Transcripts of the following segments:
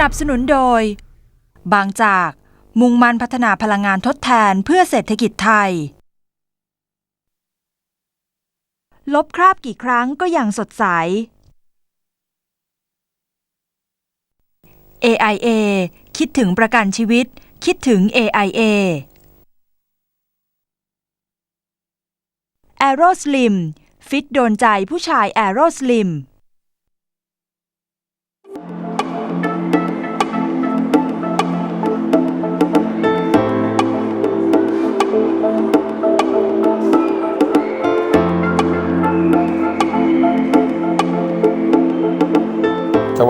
นับสนุนโดย บางจาก มุ่งมั่นพัฒนาพลังงานทดแทนเพื่อเศรษฐกิจไทย ลบคราบกี่ครั้งก็ยังสดใส AIA คิดถึงประกันชีวิต คิดถึง AIA Aero Slim ฟิตโดนใจผู้ชาย Aero Slim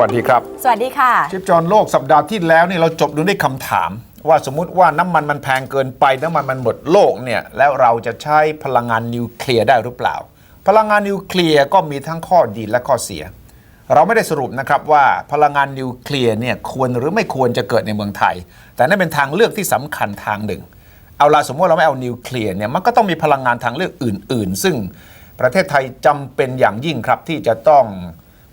วัสดีครับ สวัสดีค่ะชิปจรโลกสัปดาห์ที่แล้วนี่เราจบดูด้วยคำถาม ว่าสมมุติว่าน้ำมันมันแพงเกินไปน้ำมันมันหมดโลกเนี่ยแล้วเราจะใช้พลังงานนิวเคลียร์ได้หรือเปล่า พลังงานนิวเคลียร์ก็มีทั้งข้อดีและข้อเสีย เราไม่ได้สรุปนะครับว่าพลังงานนิวเคลียร์เนี่ยควรหรือไม่ควรจะเกิดในเมืองไทย แต่นั่นเป็นทางเลือกที่สำคัญทางหนึ่ง เอาละสมมติเราไม่เอานิวเคลียร์เนี่ยมันก็ต้องมีพลังงานทางเลือกอื่น ๆ ซึ่งประเทศไทยจำเป็นอย่างยิ่งครับที่จะต้อง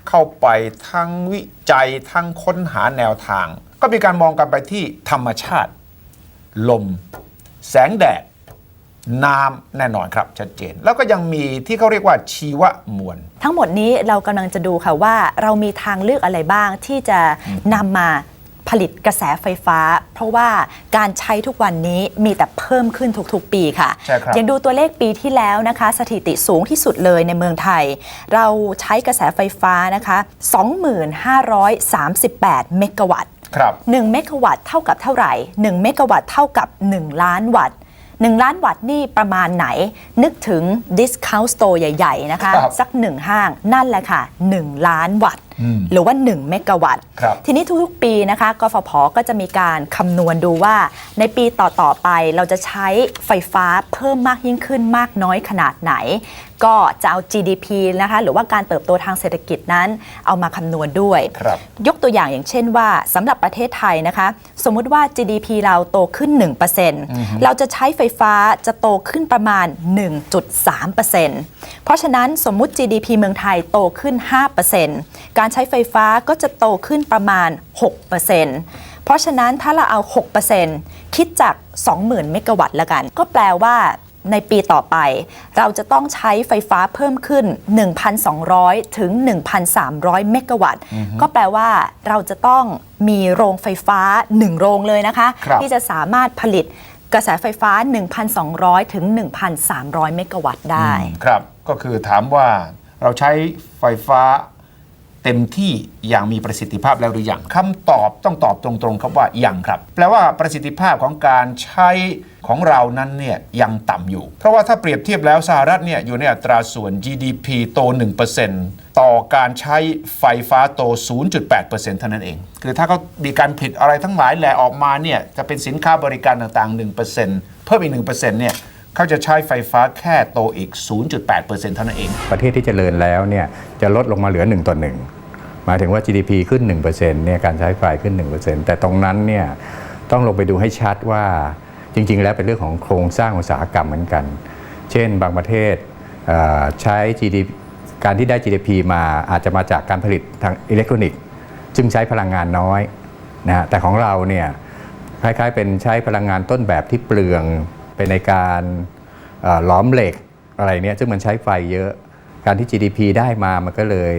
เข้าไปทั้งวิจัยทั้งค้นหาแนวทาง ก็มีการมองกันไปที่ธรรมชาติ ลม แสงแดด น้ำแน่นอนครับชัดเจน แล้วก็ยังมีที่เขาเรียกว่าชีวมวล ทั้งหมดนี้เรากำลังจะดูค่ะว่าเรามีทางเลือกอะไรบ้างที่จะนำมา ผลิตกระแสไฟฟ้า เพราะว่าการใช้ทุกวันนี้มีแต่เพิ่มขึ้นทุกๆ ปีค่ะใช่ครับ ยังดูตัวเลขปีที่แล้วนะคะ สถิติสูงที่สุดเลยในเมืองไทย เราใช้กระแสไฟฟ้านะคะ 2538 เมกะวัตต์ ครับ 1 เมกะวัตต์เท่ากับเท่าไหร่ 1 เมกะวัตต์เท่ากับ 1 ล้านวัตต์ 1 ล้านวัตต์นี่ประมาณไหน นึกถึง discount store ใหญ่ ๆ นะคะ ครับ สักหนึ่งห้างนั่นแหละค่ะ 1 ล้านวัตต์อืม หรือว่า 1 เมกะวัตต์ครับทีนี้ทุกๆปีนะคะกฟผก็จะมีการคำนวณดูว่า ในปีต่อ ๆ ไปเราจะใช้ไฟฟ้าเพิ่มมากยิ่งขึ้นมากน้อยขนาดไหน ก็จะเอา GDP นะคะหรือว่าการเติบโตทางเศรษฐกิจนั้นเอามาคำนวณด้วยครับยกตัวอย่างอย่างเช่นว่าสำหรับประเทศไทยนะคะ สมมุติว่า GDP เราโตขึ้น 1%เราจะใช้ไฟฟ้าจะโตขึ้นประมาณ 1.3%เพราะฉะนั้นสมมุติ GDP เมืองไทยโตขึ้น 5%การใช้ไฟฟ้าก็จะโตขึ้นประมาณ 6%เพราะฉะนั้นถ้าเราเอา 6%คิดจาก 20,000 เมกะวัตต์ละกัน ก็แปลว่าในปีต่อไป เราจะต้องใช้ไฟฟ้าเพิ่มขึ้น 1,200 ถึง 1,300 เมกะวัตต์ ก็แปลว่าเราจะต้องมีโรงไฟฟ้า 1 โรงเลยนะคะครับที่จะสามารถผลิตกระแสไฟฟ้า 1,200 ถึง 1,300 เมกะวัตต์ได้ ครับ ก็คือถามว่าเราใช้ไฟฟ้า เต็มที่อย่างมีประสิทธิภาพแล้วหรือยังคำตอบต้องตอบตรงๆครับว่ายังครับ แปลว่าประสิทธิภาพของการใช้ของเรานั้นเนี่ยยังต่ำอยู่ เพราะว่าถ้าเปรียบเทียบแล้วสหรัฐเนี่ยอยู่ในอัตราส่วน GDP โต 1%ต่อการใช้ไฟฟ้าโต 0.8%เท่านั้นเอง คือถ้าเขามีการผลิตอะไรทั้งหลายแหละออกมาเนี่ยจะเป็นสินค้าบริการต่างๆ 1%เพิ่มอีก 1%เนี่ยเขาจะใช้ไฟฟ้าแค่โตอีก 0.8%เท่านั้นเอง ประเทศที่เจริญแล้วเนี่ยจะลดลงมาเหลือ 1 ต่อ 1 หมายถึงว่า GDP ขึ้น1%เนี่ยการใช้ไฟขึ้น 1%แต่ตรงนั้นเนี่ยต้องลงไปดูให้ชัดว่าจริง ๆ แล้วเป็นเรื่องของโครงสร้างอุตสาหกรรมเหมือนกัน เช่นบางประเทศใช้ GDP การที่ได้ GDP มาอาจจะมาจากการผลิตทางอิเล็กทรอนิกส์ซึ่งใช้พลังงานน้อยนะฮะแต่ของเราเนี่ยคล้ายๆเป็นใช้พลังงานต้นแบบที่เปลืองไปในการหลอมเหล็กอะไรเนี่ยซึ่งมันใช้ไฟเยอะ การที่ GDP ได้มามันก็เลย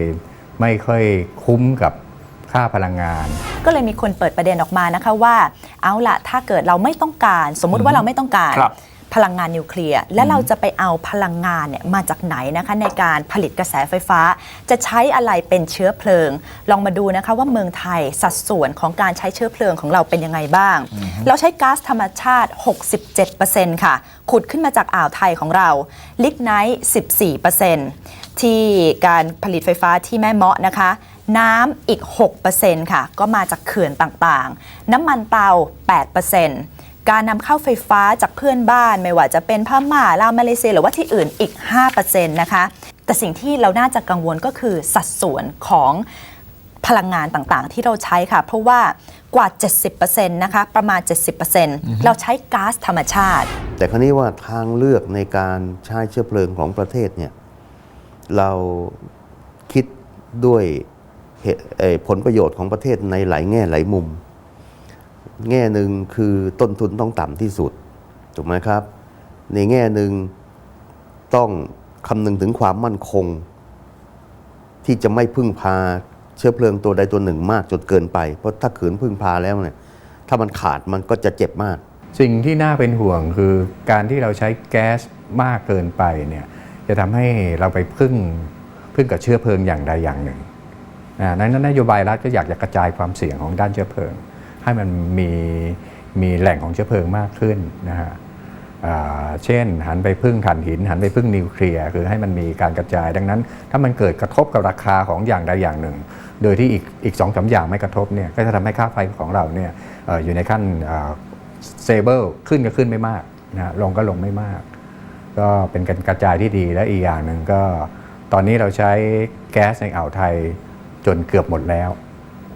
ไม่ค่อยคุ้มกับค่าพลังงาน ก็เลยมีคนเปิดประเด็นออกมานะคะว่า เอาละถ้าเกิดเราไม่ต้องการ สมมุติว่าเราไม่ต้องการครับพลังงานนิวเคลียร์และเราจะไปเอาพลังงานเนี่ยมาจากไหนนะคะในการผลิตกระแสไฟฟ้า จะใช้อะไรเป็นเชื้อเพลิง ลองมาดูนะคะว่าเมืองไทยสัดส่วนของการใช้เชื้อเพลิงของเราเป็นยังไงบ้าง เราใช้ก๊าซธรรมชาติ 67%ค่ะ ขุดขึ้นมาจากอ่าวไทยของเรา ลิกไนท์14% ที่การผลิตไฟฟ้าที่แม่เมาะนะคะ น้ำอีก 6%ค่ะ ก็มาจากเขื่อนต่างๆ น้ำมันเตา 8%การนำเข้าไฟฟ้าจากเพื่อนบ้าน ไม่ว่าจะเป็นพม่าลาวมาเลเซียหรือว่าที่อื่นอีก 5%นะคะ แต่สิ่งที่เราน่าจะกังวลก็คือสัดส่วนของพลังงานต่างๆ ที่เราใช้ค่ะ เพราะว่ากว่า 70%นะคะประมาณ 70%เราใช้ก๊าซธรรมชาติ แต่คราวนี้ว่าทางเลือกในการใช้เชื้อเพลิงของประเทศเนี่ย เราคิดด้วยผลประโยชน์ของประเทศในหลายแง่หลายมุม แง่หนึ่งคือต้นทุนต้องต่ำที่สุดถูกไหมครับ ในแง่หนึ่งต้องคำนึงถึงความมั่นคง ที่จะไม่พึ่งพาเชื้อเพลิงตัวใดตัวหนึ่งมากจนเกินไป เพราะถ้าขืนพึ่งพาแล้วเนี่ยถ้ามันขาดมันก็จะเจ็บมาก สิ่งที่น่าเป็นห่วงคือการที่เราใช้แก๊สมากเกินไปเนี่ย จะทำให้เราไปพึ่งพึ่งกับเชื้อเพลิงอย่างใดอย่างหนึ่งนะนั้นนโยบายรัฐก็อยากจะกระจายความเสี่ยงของด้านเชื้อเพลิง ให้มันมีมีแหล่งของเชื้อเพลิงมากขึ้นนะฮะเช่น หันไปพึ่งถ่านหิน หันไปพึ่งนิวเคลียร์คือให้มันมีการกระจาย ดังนั้น ถ้ามันเกิดกระทบกับราคาของอย่างใดอย่างหนึ่ง โดยที่อีกอีกสองสาอย่างไม่กระทบเนี่ยก็จะทำให้ค่าไฟของเราเนี่ยอยู่ในขั้นเซเบิลขึ้นก็ขึ้นไม่มากนะฮะลงก็ลงไม่มาก ก็เป็นการกระจายที่ดีและอีกอย่างหนึ่งก็ ตอนนี้เราใช้แก๊สในอ่าวไทยจนเกือบหมดแล้ว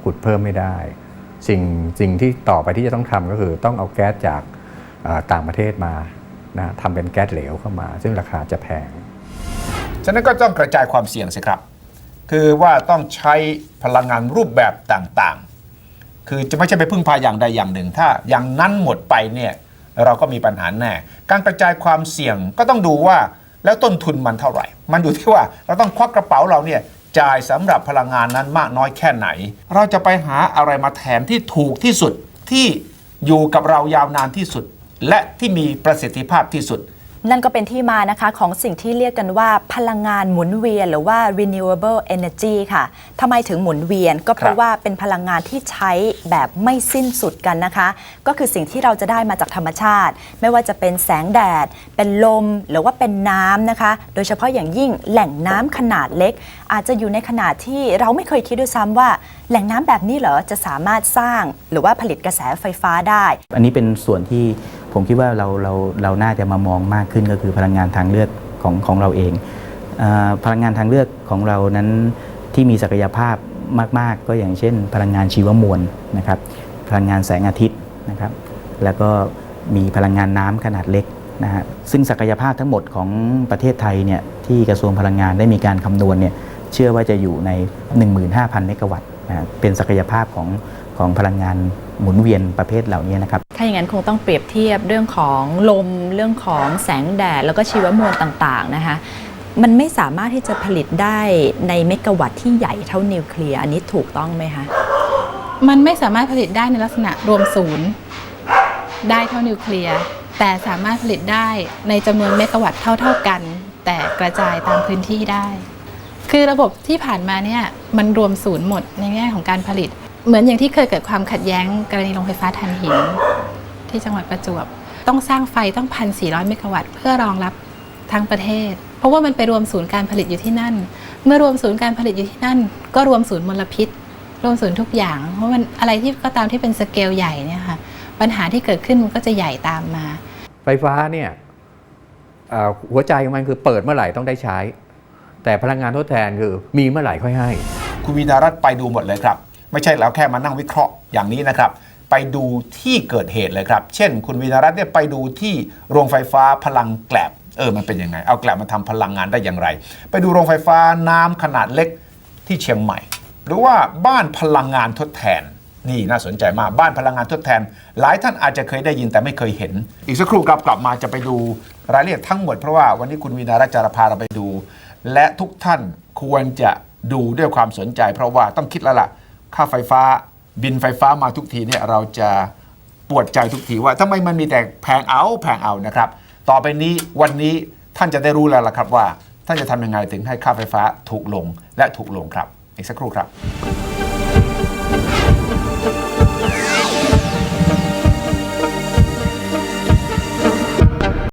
ขุดเพิ่มไม่ได้ สิ่งสิ่งที่ต่อไปที่จะต้องทำก็คือต้องเอาแก๊สจากต่างประเทศมานะทำเป็นแก๊สเหลวเข้ามา ซึ่งราคาจะแพง ฉะนั้นก็ต้องกระจายความเสี่ยงสิครับ คือว่าต้องใช้พลังงานรูปแบบต่างๆ คือจะไม่ใช่ไปพึ่งพาอย่างใดอย่างหนึ่ง ถ้าอย่างนั้นหมดไปเนี่ย เราก็มีปัญหาแน่ การกระจายความเสี่ยงก็ต้องดูว่าแล้วต้นทุนมันเท่าไหร่ มันอยู่ที่ว่าเราต้องควักกระเป๋าเราเนี่ยจ่ายสำหรับพลังงานนั้นมากน้อยแค่ไหน เราจะไปหาอะไรมาแทนที่ถูกที่สุดที่อยู่กับเรายาวนานที่สุด และที่มีประสิทธิภาพที่สุด นั่นก็เป็นที่มานะคะของสิ่งที่เรียกกันว่าพลังงานหมุนเวียน หรือว่า renewable energy ค่ะทำไมถึงหมุนเวียนก็เพราะว่าเป็นพลังงานที่ใช้แบบไม่สิ้นสุดกันนะคะ ก็คือสิ่งที่เราจะได้มาจากธรรมชาติ ไม่ว่าจะเป็นแสงแดด เป็นลม หรือว่าเป็นน้ำนะคะ โดยเฉพาะอย่างยิ่งแหล่งน้ำขนาดเล็ก อาจจะอยู่ในขนาดที่เราไม่เคยคิดด้วยซ้ำว่า แหล่งน้ำแบบนี้เหรอจะสามารถสร้าง หรือว่าผลิตกระแสไฟฟ้าได้ อันนี้เป็นส่วนที่ ผมคิดว่าเราเราเราน่าจะมามองมากขึ้นก็คือพลังงานทางเลือกของของเราเองอพลังงานทางเลือกของเรานั้นที่มีศักยภาพมาก ๆ ก็อย่างเช่น พลังงานชีวมวลนะครับ พลังงานแสงอาทิตย์นะครับ แล้วก็มีพลังงานน้ำขนาดเล็กนะฮะซึ่งศักยภาพทั้งหมดของประเทศไทยเนี่ยที่กระทรวงพลังงานได้มีการคำนวณเนี่ยเชื่อว่าจะอยู่ใน 15,000 เมกะวัตต์นะเป็นศักยภาพของของพลังงานหมุนเวียนประเภทเหล่านี้นะครับาอย่างนั้นคงต้องเปรียบเทียบเรื่องของลม เรื่องของแสงแดด แล้วก็ชีวมวลต่างๆนะคะมันไม่สามารถที่จะผลิตได้ในเมกะวัตต์ที่ใหญ่เท่านิวเคลียร์อันนี้ถูกต้องไหมคะมันไม่สามารถผลิตได้ในลักษณะรวมศูนย์ได้เท่านิวเคลียร์แต่สามารถผลิตได้ในจำนวนเมกะวัตต์เท่า ๆกัน แต่กระจายตามพื้นที่ได้ คือระบบที่ผ่านมาเนี่ยมันรวมศูนย์หมดในแง่ของการผลิต เหมือนอย่างที่เคยเกิดความขัดแย้งกรณีโรงไฟฟ้าถ่านหิน ที่จังหวัดประจวบ ต้องสร้างไฟต้อง 1,400 เมกะวัตต์เพื่อรองรับทั้งประเทศ เพราะว่ามันไปรวมศูนย์การผลิตอยู่ที่นั่น เมื่อรวมศูนย์การผลิตอยู่ที่นั่น ก็รวมศูนย์มลพิษ รวมศูนย์ทุกอย่าง เพราะมันอะไรที่ก็ตามที่เป็นสเกลใหญ่เนี่ยค่ะปัญหาที่เกิดขึ้นมันก็จะใหญ่ตามมา ไฟฟ้าเนี่ยเอ่อหัวใจของมันคือเปิดเมื่อไหร่ต้องได้ใช้ แต่พลังงานทดแทนคือมีเมื่อไหร่ค่อยให้ คุณวีนารัตน์ไปดูหมดเลยครับ ไม่ใช่แล้วแค่มานั่งวิเคราะห์อย่างนี้นะครับ ไปดูที่เกิดเหตุเลยครับ เช่น คุณวีนารัตน์เนี่ยไปดูที่โรงไฟฟ้าพลังแกลบเออมันเป็นยังไง เอาแกลบมาทำพลังงานได้อย่างไร ไปดูโรงไฟฟ้าน้ำขนาดเล็กที่เชียงใหม่ หรือว่าบ้านพลังงานทดแทนนี่น่าสนใจมากบ้านพลังงานทดแทน หลายท่านอาจจะเคยได้ยินแต่ไม่เคยเห็น อีกสักครู่ครับกลับมาจะไปดูรายละเอียดทั้งหมดเพราะว่าวันนี้คุณวีนารัตน์จะพาเราไปดู และทุกท่านควรจะดูด้วยความสนใจ เพราะว่าต้องคิดแล้วล่ะค่าไฟฟ้า บินไฟฟ้ามาทุกทีเนี่ยเราจะปวดใจทุกทีว่าทำไมมันมีแต่แพงเอาแพงเอานะครับ ต่อไปนี้วันนี้ท่านจะได้รู้แล้วล่ะครับว่า ท่านจะทำยังไงถึงให้ค่าไฟฟ้าถูกลงและถูกลงครับ อีกสักครู่ครับ